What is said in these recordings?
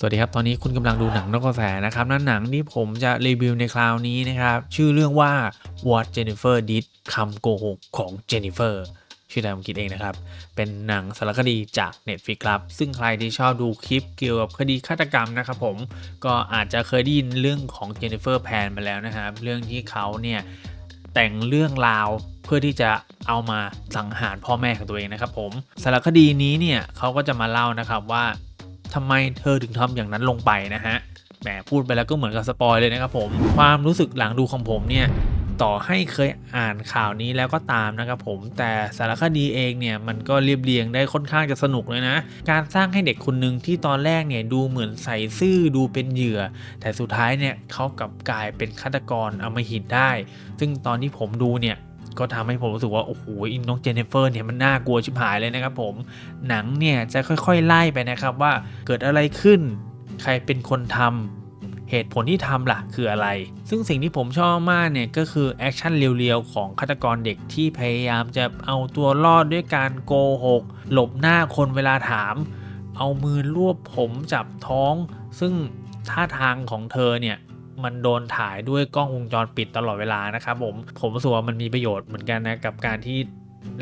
สวัสดีครับ ตอนนี้คุณกำลังดูหนังนอกกระแสนะครับนั่นหนังที่ผมจะรีวิวในคราวนี้นะครับ ชื่อเรื่องว่า What Jennifer Did คำโกหกของ Jennifer ชื่อไทยผมคิดเองนะครับ เป็นหนังสารคดีจาก Netflix ครับ ซึ่งใครที่ชอบดูคลิปเกี่ยวกับคดีฆาตกรรมนะครับผม ก็อาจจะเคยได้ยินเรื่องของ Jennifer Pan มาแล้วนะครับ เรื่องที่เขาเนี่ยแต่งเรื่องราวเพื่อที่จะเอามาสังหารพ่อแม่ของตัวเองนะครับผม สารคดีนี้เนี่ยเขาก็จะมาเล่านะครับว่า ทำไมเธอถึงทำอย่างนั้นลงไปนะฮะแหมพูดไปแล้วก็เหมือนกับสปอยเลยนะครับผมความรู้สึกหลังดูของผมเนี่ยต่อให้เคยอ่านข่าวนี้แล้วก็ตามนะครับผมแต่สารคดีเองเนี่ยมันก็เรียบเรียงได้ค่อนข้างจะสนุกเลยนะ การสร้างให้เด็กคนหนึ่งที่ตอนแรกเนี่ยดูเหมือนใส่ซื่อดูเป็นเหยื่อ แต่สุดท้ายเนี่ยเขากลับกลายเป็นฆาตกรอมหิตได้ ซึ่งตอนที่ผมดูเนี่ย ก็ทำให้ผมรู้สึกว่า โอ้โหอินน้องเจเนฟเฟอร์เนี่ยมันน่ากลัวชิบหายเลยนะครับผมหนังเนี่ยจะค่อยๆไล่ไปนะครับว่าเกิดอะไรขึ้น ใครเป็นคนทำเหตุผลที่ทำล่ะคืออะไร ซึ่งสิ่งที่ผมชอบมากเนี่ยก็คือแอคชั่นเรียวๆของฆาตกรเด็กที่พยายามจะเอาตัวรอดด้วยการโกหก หลบหน้าคนเวลาถาม เอามือรวบผมจับท้อง ซึ่งท่าทางของเธอเนี่ย มันโดนถ่ายด้วยกล้องวงจรปิดตลอดเวลานะครับผมผมรู้สึกว่ามันมีประโยชน์เหมือนกันนะกับการที่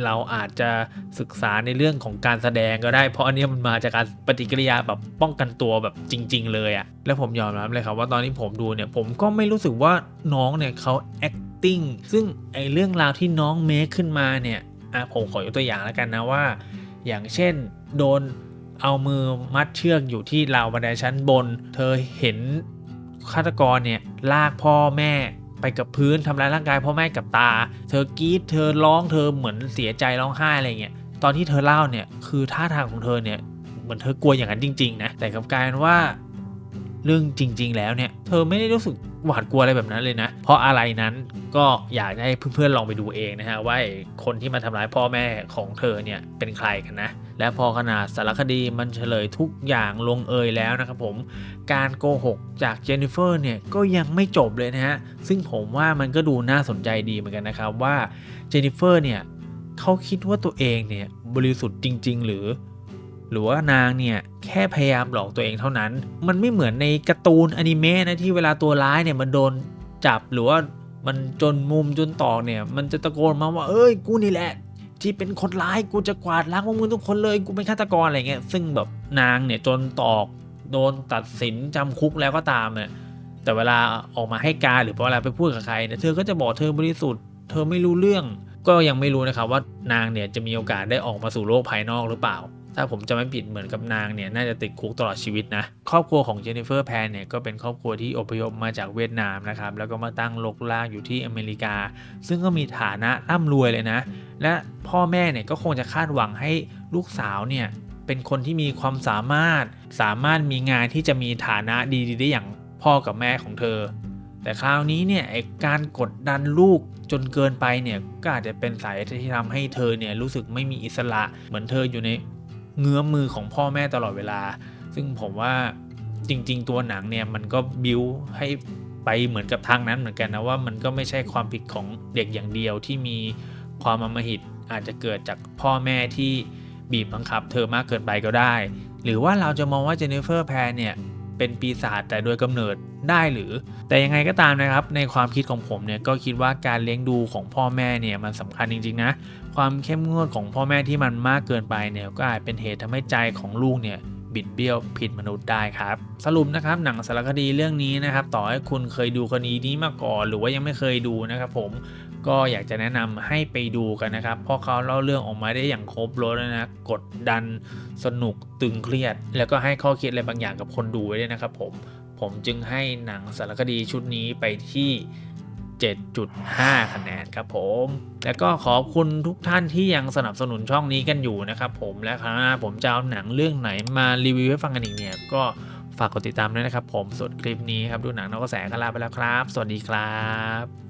เราอาจจะศึกษาในเรื่องของการแสดงก็ได้ เพราะอันนี้มันมาจากการปฏิกิริยาแบบป้องกันตัวแบบจริง ๆ เลยอะแล้วผมยอมรับเลยครับว่าตอนที่ผมดูเนี่ยผมก็ไม่รู้สึกว่าน้องเนี่ยเขา acting ซึ่งไอเรื่องราวที่น้องเมคขึ้นมาเนี่ยอะผมขอยกตัวอย่างแล้วกันนะว่า อย่างเช่นโดนเอามือมัดเชือกอยู่ที่ราวบันไดชั้นบน เธอเห็น ฆาตกรเนี่ยลากพ่อแม่ไปกับพื้นทำร้ายร่างกายพ่อแม่กับตา เธอกรีดเธอร้องเธอเหมือนเสียใจร้องไห้อะไรเงี้ยตอนที่เธอเล่าเนี่ยคือท่าทางของเธอเนี่ยเหมือนเธอกลัวอย่างนั้นจริงๆนะแต่กับกลารว่าเรื่องจริง ๆ แล้วเนี่ยเธอไม่ได้รู้สึก หวาดกลัวอะไรแบบนั้นเลยนะ เพราะอะไรนั้นก็อยากให้เพื่อนๆลองไปดูเองนะฮะว่าคนที่มาทำร้ายพ่อแม่ของเธอเนี่ยเป็นใครกันนะและพอขนาดสารคดีมันเฉลยทุกอย่างลงเอยแล้วนะครับผม การโกหกจากเจนนิเฟอร์เนี่ยก็ยังไม่จบเลยนะฮะ ซึ่งผมว่ามันก็ดูน่าสนใจดีเหมือนกันนะครับว่าเจนนิเฟอร์เนี่ยเขาคิดว่าตัวเองเนี่ยบริสุทธิ์จริง ๆ หรือ หรือว่านางเนี่ยแค่พยายามหลอกตัวเองเท่านั้น มันไม่เหมือนในการ์ตูนอนิเมะนะที่เวลาตัวร้ายเนี่ยมันโดนจับหรือว่ามันจนมุมจนตอกเนี่ย มันจะตะโกนมาว่าเอ้ยกูนี่แหละ ที่เป็นคนร้ายกูจะกวาดล้างพวกมึงทุกคนเลยกูเป็นฆาตกรอะไรเงี้ยซึ่งแบบนางเนี่ยจนตอกโดนตัดสินจำคุกแล้วก็ตามเนี่ยแต่เวลาออกมาให้การหรือเวลาไปพูดกับใครเนี่ยเธอก็จะบอกเธอบริสุทธิ์เธอไม่รู้เรื่อง ก็ยังไม่รู้นะครับว่านางเนี่ยจะมีโอกาสได้ออกมาสู่โลกภายนอกหรือเปล่า ถ้าผมจะไม่ผิดเหมือนกับนางเนี่ยน่าจะติดคุกตลอดชีวิตนะ ครอบครัวของเจนนิเฟอร์แพนเนี่ยก็เป็นครอบครัวที่อพยพมาจากเวียดนามนะครับแล้วก็มาตั้งลกลากอยู่ที่อเมริกา ซึ่งก็มีฐานะร่ำรวยเลยนะ และพ่อแม่เนี่ยก็คงจะคาดหวังให้ลูกสาวเนี่ยเป็นคนที่มีความสามารถสามารถมีงานที่จะมีฐานะดีๆได้อย่างพ่อกับแม่ของเธอ แต่คราวนี้เนี่ยการกดดันลูกจนเกินไปเนี่ยก็อาจจะเป็นสาเหตุที่ทำให้เธอเนี่ยรู้สึกไม่มีอิสระ เหมือนเธออยู่ใน เงื้อมือของพ่อแม่ตลอดเวลา ซึ่งผมว่าจริง ๆ ตัวหนังเนี่ยมันก็บิวให้ไปเหมือนกับทางนั้นเหมือนกันนะว่ามันก็ไม่ใช่ความผิดของเด็กอย่างเดียวที่มีความอมหิตอาจจะเกิดจากพ่อแม่ที่บีบบังคับ เธอมากเกินไปก็ได้ หรือว่าเราจะมองว่าเจนนิเฟอร์แพรเนี่ย เป็นปีศาจแต่โดยกำเนิดได้หรือ แต่ยังไงก็ตามนะครับ ในความคิดของผมเนี่ยก็คิดว่าการเลี้ยงดูของพ่อแม่เนี่ยมันสำคัญจริงๆนะ ความเข้มงวดของพ่อแม่ที่มันมากเกินไปเนี่ยก็อาจเป็นเหตุทำให้ใจของลูกเนี่ย บิดเบี้ยวผิดมนุษย์ได้ครับ สรุปนะครับหนังสารคดีเรื่องนี้นะครับ ต่อให้คุณเคยดูคดีนี้มาก่อน หรือว่ายังไม่เคยดูนะครับ ผมก็อยากจะแนะนำให้ไปดูกันนะครับ เพราะเขาเล่าเรื่องออกมาได้อย่างครบรถนะกดดันสนุกตึงเครียด แล้วก็ให้ข้อคิดอะไรบางอย่างกับคนดูไว้ด้วยนะครับ ผมผมจึงให้หนังสารคดีชุดนี้ไปที่ 7.5 คะแนนครับผม แล้วก็ขอบคุณทุกท่านที่ยังสนับสนุนช่องนี้กันอยู่นะครับผม และครั้งหน้าผมจะเอาหนังเรื่องไหนมารีวิวให้ฟังกันอีกเนี่ย ก็ฝากกดติดตามด้วยนะครับผมส่วนคลิปนี้ครับ ดูหนังนอกกระแสกันลาไปแล้วครับ สวัสดีครับ